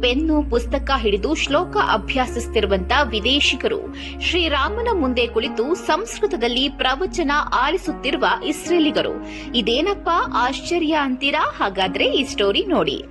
Pen, ಪುಸ್ತಕ ಹಿಡಿದು ಶ್ಲೋಕ ಅಭ್ಯಾಸಿಸುತ್ತಿರುವಂತ ವಿದೇಶಿಗರು. ಶ್ರೀರಾಮನ ಮುಂದೆ ಕುಳಿತು ಸಂಸ್ಕೃತದಲ್ಲಿ ಪ್ರವಚನ ಆಲಿಸುತ್ತಿರುವ ಇಸ್ರೇಲಿಗರು. ಇದೇನಪ್ಪ ಆಶ್ಚರ್ಯ ಅಂತೀರಾ? ಹಾಗಾದ್ರೆ ಈ ಸ್ಟೋರಿ ನೋಡಿ.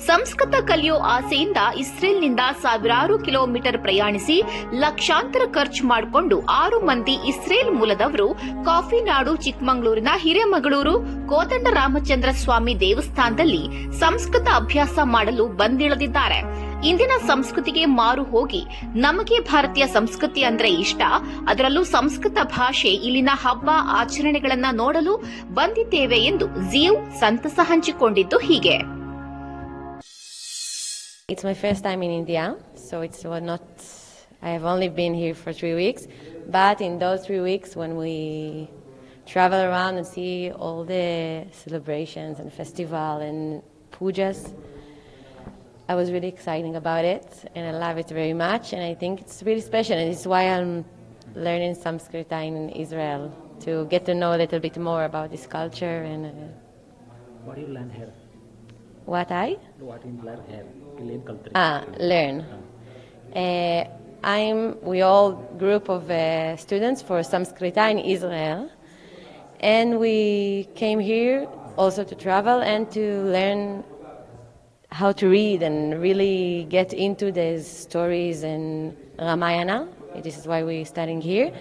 ಸಂಸ್ಕೃತ ಕಲಿಯೋ ಆಸೆಯಿಂದ ಇಸ್ರೇಲ್ನಿಂದ ಸಾವಿರಾರು ಕಿಲೋಮೀಟರ್ ಪ್ರಯಾಣಿಸಿ ಲಕ್ಷಾಂತರ ಖರ್ಚು ಮಾಡಿಕೊಂಡು ಆರು ಮಂದಿ ಇಸ್ರೇಲ್ ಮೂಲದವರು ಕಾಫಿ ನಾಡು ಚಿಕ್ಕಮಗಳೂರಿನ ಹಿರೇಮಗಳೂರು, ಕೋದಂಡ ರಾಮಚಂದ್ರ ಸ್ವಾಮಿ ದೇವಸ್ಥಾನದಲ್ಲಿ ಸಂಸ್ಕೃತ ಅಭ್ಯಾಸ ಮಾಡಲು ಬಂದಿಳಿದಿದ್ದಾರೆ. ಇಂದಿನ ಸಂಸ್ಕೃತಿಗೆ ಮಾರು ಹೋಗಿ ನಮಗೆ ಭಾರತೀಯ ಸಂಸ್ಕೃತಿ ಅಂದ್ರೆ ಇಷ್ಟ. ಅದರಲ್ಲೂ ಸಂಸ್ಕೃತ ಭಾಷೆ ಇಲ್ಲಿನ ಹಬ್ಬ ಆಚರಣೆಗಳನ್ನ ನೋಡಲು ಬಂದಿದ್ದೇವೆ ಎಂದು ಜಿಯು ಸಂತಸ ಹಂಚಿಕೊಂಡಿದ್ದು ಹೀಗೆ. It's my first time in India, so it's not. I have only been here for three weeks, but in those three weeks, when we travel around and see all the celebrations and festival and pujas, I was really excited about it, and I love it very much. And I think it's really special, and it's why I'm learning Sanskrit in Israel to get to know a little bit more about this culture and uh, What do you learn here? What I. What you learn? Learn. Ah, learn. Uh, I'm we all group of uh, students for Samskrita in Israel, and we came here also to travel and to learn how to read and really get into these stories in Ramayana. This is why we're studying here,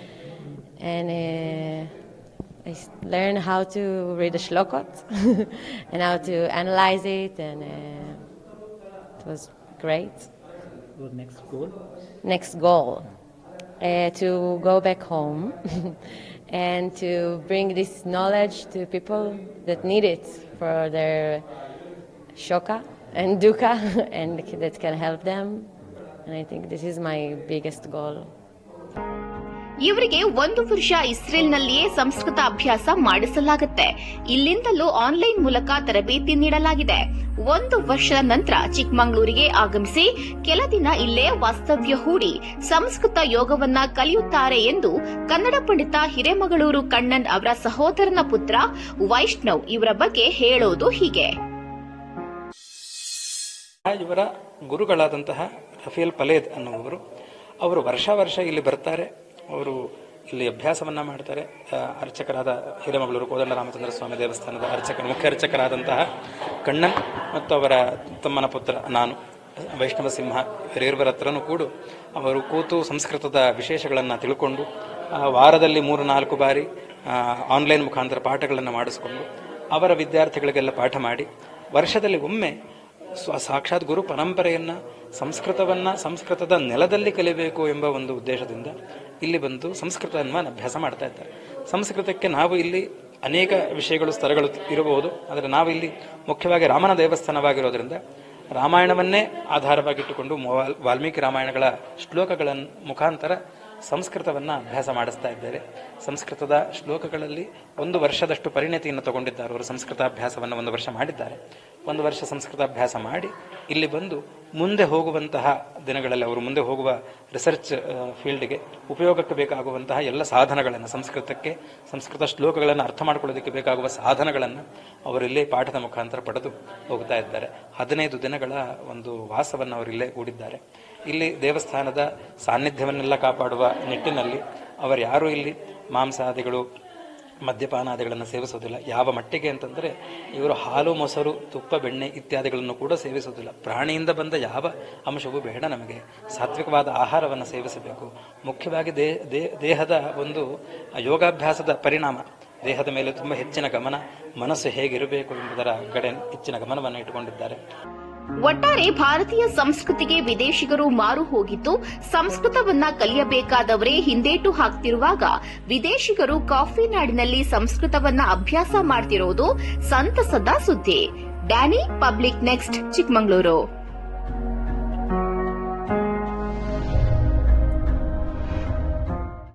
and. Uh, I learned how to read the shlokot and how to analyze it, and uh, it was great. Your next goal? Next goal uh, to go back home and to bring this knowledge to people that need it for their shoka and dukkha, and that can help them. And I think this is my biggest goal. ಇವರಿಗೆ ಒಂದು ವರ್ಷ ಇಸ್ರೇಲ್ನಲ್ಲಿಯೇ ಸಂಸ್ಕೃತ ಅಭ್ಯಾಸ ಮಾಡಿಸಲಾಗುತ್ತೆ. ಇಲ್ಲಿಂದಲೂ online ಮೂಲಕ ತರಬೇತಿ ನೀಡಲಾಗಿದೆ. ಒಂದು ವರ್ಷದ ನಂತರ ಚಿಕ್ಕಮಗಳೂರಿಗೆ ಆಗಮಿಸಿ ಕೆಲ ದಿನ ಇಲ್ಲೇ ವಾಸ್ತವ್ಯ ಹೂಡಿ ಸಂಸ್ಕೃತ ಯೋಗವನ್ನ ಕಲಿಯುತ್ತಾರೆ ಎಂದು ಕನ್ನಡ ಪಂಡಿತ ಹಿರೇಮಗಳೂರು ಕಣ್ಣನ್ ಅವರ ಸಹೋದರನ ಪುತ್ರ ವೈಷ್ಣವ್ ಇವರ ಬಗ್ಗೆ ಹೇಳೋದು ಹೀಗೆ. ಇವರ ಗುರುಗಳಾದಂತಹ ರಫೇಲ್ ಪಲೇದ್ ಅನ್ನುವರು ಅವರು ವರ್ಷ ವರ್ಷ ಇಲ್ಲಿ ಬರ್ತಾರೆ. ಅವರು ಇಲ್ಲಿ ಅಭ್ಯಾಸವನ್ನ ಮಾಡ್ತಾರೆ. ಅರ್ಚಕರಾದ ಹಿರೇಮಗಳೂರು ಕೋದಂಡ ರಾಮಚಂದ್ರ ಸ್ವಾಮಿ ದೇವಸ್ಥಾನದ ಅರ್ಚಕ ಮುಖ್ಯ ಅರ್ಚಕರಾದಂತಹ ಕಣ್ಣನ್ ಮತ್ತು ಅವರ ತಮ್ಮನ ಪುತ್ರ ನಾನು, ವೈಷ್ಣವ ಸಿಂಹ ಹಿರಿಯರ್ವರ ಹತ್ರನೂ ಕೂಡ ಅವರು ಕೂತು ಸಂಸ್ಕೃತದ ವಿಶೇಷಗಳನ್ನು ತಿಳ್ಕೊಂಡು ವಾರದಲ್ಲಿ ಮೂರು ನಾಲ್ಕು ಬಾರಿ ಆನ್ಲೈನ್ ಮುಖಾಂತರ ಪಾಠಗಳನ್ನು ಮಾಡಿಸ್ಕೊಂಡು, ಅವರ ವಿದ್ಯಾರ್ಥಿಗಳಿಗೆಲ್ಲ ಪಾಠ ಮಾಡಿ, ವರ್ಷದಲ್ಲಿ ಒಮ್ಮೆ ಸ್ವ, ಸಾಕ್ಷಾತ್ ಗುರು ಪರಂಪರೆಯನ್ನು, ಸಂಸ್ಕೃತವನ್ನು, ಸಂಸ್ಕೃತದ ನೆಲದಲ್ಲಿ ಕಲಿಬೇಕು ಎಂಬ ಒಂದು ಉದ್ದೇಶದಿಂದ ಇಲ್ಲಿ ಬಂದು ಸಂಸ್ಕೃತವನ್ನು ಅಭ್ಯಾಸ ಮಾಡ್ತಾ ಇದ್ದಾರೆ. ಸಂಸ್ಕೃತಕ್ಕೆ ನಾವು ಇಲ್ಲಿ ಅನೇಕ ವಿಷಯಗಳು ಸ್ತರಗಳು ಇರಬಹುದು. ಆದರೆ ನಾವು ಇಲ್ಲಿ ಮುಖ್ಯವಾಗಿ ರಾಮನ ದೇವಸ್ಥಾನವಾಗಿರೋದ್ರಿಂದ ರಾಮಾಯಣವನ್ನೇ ಆಧಾರವಾಗಿಟ್ಟುಕೊಂಡು ವಾಲ್ಮೀಕಿ ರಾಮಾಯಣಗಳ ಶ್ಲೋಕಗಳ ಮುಖಾಂತರ ಸಂಸ್ಕೃತವನ್ನ ಅಭ್ಯಾಸ ಮಾಡಿಸ್ತಾ ಇದ್ದಾರೆ. ಸಂಸ್ಕೃತದ ಶ್ಲೋಕಗಳಲ್ಲಿ ಒಂದು ವರ್ಷದಷ್ಟು ಪರಿಣತಿಯನ್ನು ತಗೊಂಡಿದ್ದಾರೆ. ಅವರು ಸಂಸ್ಕೃತ ಅಭ್ಯಾಸವನ್ನು ಒಂದು ವರ್ಷ ಮಾಡಿದ್ದಾರೆ. ಒಂದು ವರ್ಷ ಸಂಸ್ಕೃತ ಅಭ್ಯಾಸ ಮಾಡಿ ಇಲ್ಲಿ ಬಂದು ಮುಂದೆ ಹೋಗುವಂತಹ ದಿನಗಳಲ್ಲಿ ಅವರು ಮುಂದೆ ಹೋಗುವ ರಿಸರ್ಚ್ ಫೀಲ್ಡ್ಗೆ ಉಪಯೋಗಕ್ಕೆ ಬೇಕಾಗುವಂತಹ ಎಲ್ಲ ಸಾಧನಗಳನ್ನು, ಸಂಸ್ಕೃತಕ್ಕೆ, ಸಂಸ್ಕೃತ ಶ್ಲೋಕಗಳನ್ನು ಅರ್ಥ ಮಾಡ್ಕೊಳ್ಳೋದಕ್ಕೆ ಬೇಕಾಗುವ ಸಾಧನಗಳನ್ನು ಅವರಿಲ್ಲೇ ಪಾಠದ ಮುಖಾಂತರ ಪಡೆದು ಹೋಗ್ತಾ ಇದ್ದಾರೆ. ಹದಿನೈದು ದಿನಗಳ ಒಂದು ವಾಸವನ್ನು ಅವರಿಲ್ಲೇ ಹೂಡಿದ್ದಾರೆ. ಇಲ್ಲಿ ದೇವಸ್ಥಾನದ ಸಾನ್ನಿಧ್ಯವನ್ನೆಲ್ಲ ಕಾಪಾಡುವ ನಿಟ್ಟಿನಲ್ಲಿ ಯಾರೂ ಇಲ್ಲಿ ಮಾಂಸಾದಿಗಳು ಮದ್ಯಪಾನಾದಿಗಳನ್ನು ಸೇವಿಸೋದಿಲ್ಲ. ಯಾವ ಮಟ್ಟಿಗೆ ಅಂತಂದರೆ ಇವರು ಹಾಲು, ಮೊಸರು, ತುಪ್ಪ, ಬೆಣ್ಣೆ ಇತ್ಯಾದಿಗಳನ್ನು ಕೂಡ ಸೇವಿಸೋದಿಲ್ಲ. ಪ್ರಾಣಿಯಿಂದ ಬಂದ ಯಾವ ಅಂಶವೂ ಬೇಡ ನಮಗೆ. ಸಾತ್ವಿಕವಾದ ಆಹಾರವನ್ನು ಸೇವಿಸಬೇಕು. ಮುಖ್ಯವಾಗಿ ದೇ ದೇಹದ ಒಂದು ಯೋಗಾಭ್ಯಾಸದ ಪರಿಣಾಮ. ದೇಹದ ಮೇಲೆ ತುಂಬ ಹೆಚ್ಚಿನ ಗಮನ, ಮನಸ್ಸು ಹೇಗಿರಬೇಕು ಎಂಬುದರ ಕಡೆ ಹೆಚ್ಚಿನ ಗಮನವನ್ನು ಇಟ್ಟುಕೊಂಡಿದ್ದಾರೆ. ಒಟ್ಟಾರೆ ಭಾರತೀಯ ಸಂಸ್ಕೃತಿಗೆ ವಿದೇಶಿಗರು ಮಾರು ಹೋಗಿದ್ದು, ಸಂಸ್ಕೃತವನ್ನ ಕಲಿಯಬೇಕಾದವರೇ ಹಿಂದೇಟು ಹಾಕ್ತಿರುವಾಗ ವಿದೇಶಿಗರು ಕಾಫಿ ನಾಡಿನಲ್ಲಿ ಸಂಸ್ಕೃತವನ್ನ ಅಭ್ಯಾಸ ಮಾಡ್ತಿರೋದು ಸಂತಸದ ಸುದ್ದಿ. Danny public next, Chikkamagaluru.